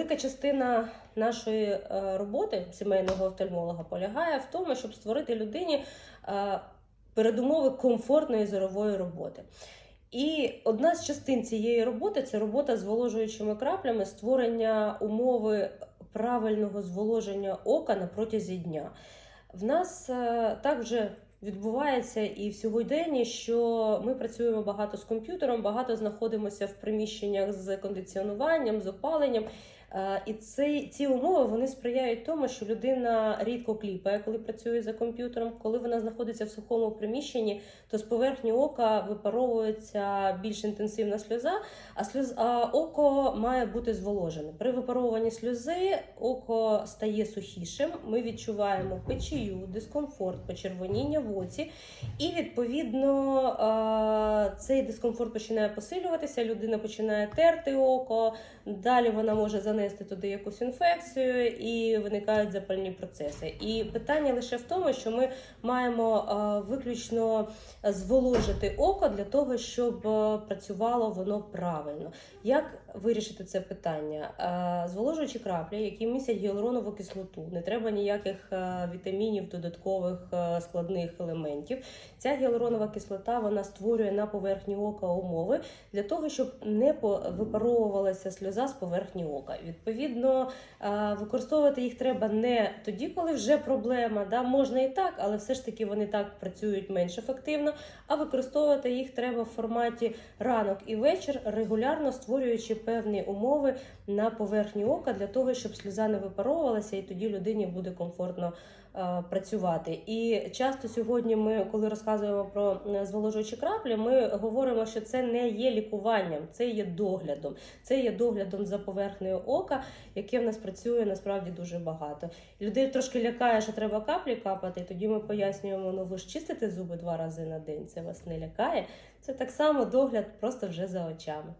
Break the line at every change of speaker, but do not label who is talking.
велика частина нашої е, роботи сімейного офтальмолога полягає в тому, щоб створити людині е, передумови комфортної зорової роботи. І одна з частин цієї роботи це робота з зволожуючими краплями, створення умови правильного зволоження ока на протязі дня. В нас е, так вже відбувається і в сьогоденні, що ми працюємо багато з комп'ютером, багато знаходимося в приміщеннях з кондиціонуванням, з опаленням. Е, І ці, ці умови вони сприяють тому, що людина рідко кліпає, коли працює за комп'ютером. Коли вона знаходиться в сухому приміщенні, то з поверхні ока випаровується більш інтенсивна сльоза, а сльоз, а око має бути зволожене. При випаровуванні сльози око стає сухішим. Ми відчуваємо печію, дискомфорт, почервоніння в оці, і відповідно е, цей дискомфорт починає посилюватися. Людина починає терти око. Далі вона може занести туди якусь інфекцію і виникають запальні процеси. І питання лише в тому, що ми маємо е, виключно зволожити око для того, щоб е, працювало воно правильно. Як вирішити це питання? Е, Зволожуючі краплі, які містять гіалуронову кислоту, не треба ніяких вітамінів, додаткових складних елементів. Ця гіалуронова кислота вона створює на поверхні ока умови для того, щоб не випаровувалася сльоза з поверхні ока. Відповідно, е, використовувати їх треба не тоді, коли вже проблема. Да? Можна і так, але все ж таки вони так працюють менш ефективно. А використовувати їх треба в форматі ранок і вечір, регулярно створюючи певні умови на поверхні ока для того, щоб сльоза не випаровувалася, і тоді людині буде комфортно е, працювати. І часто сьогодні ми, коли розказуємо про е, зволожуючі краплі, ми говоримо, що це не є лікуванням, це є доглядом. Це є доглядом за поверхнею ока, яке в нас працює насправді дуже багато. Людей трошки лякає, що треба каплі капати. і Тоді ми пояснюємо, ну ви ж чистите зуби два рази на день. Це вас не лякає. Це так само догляд, просто вже за очами.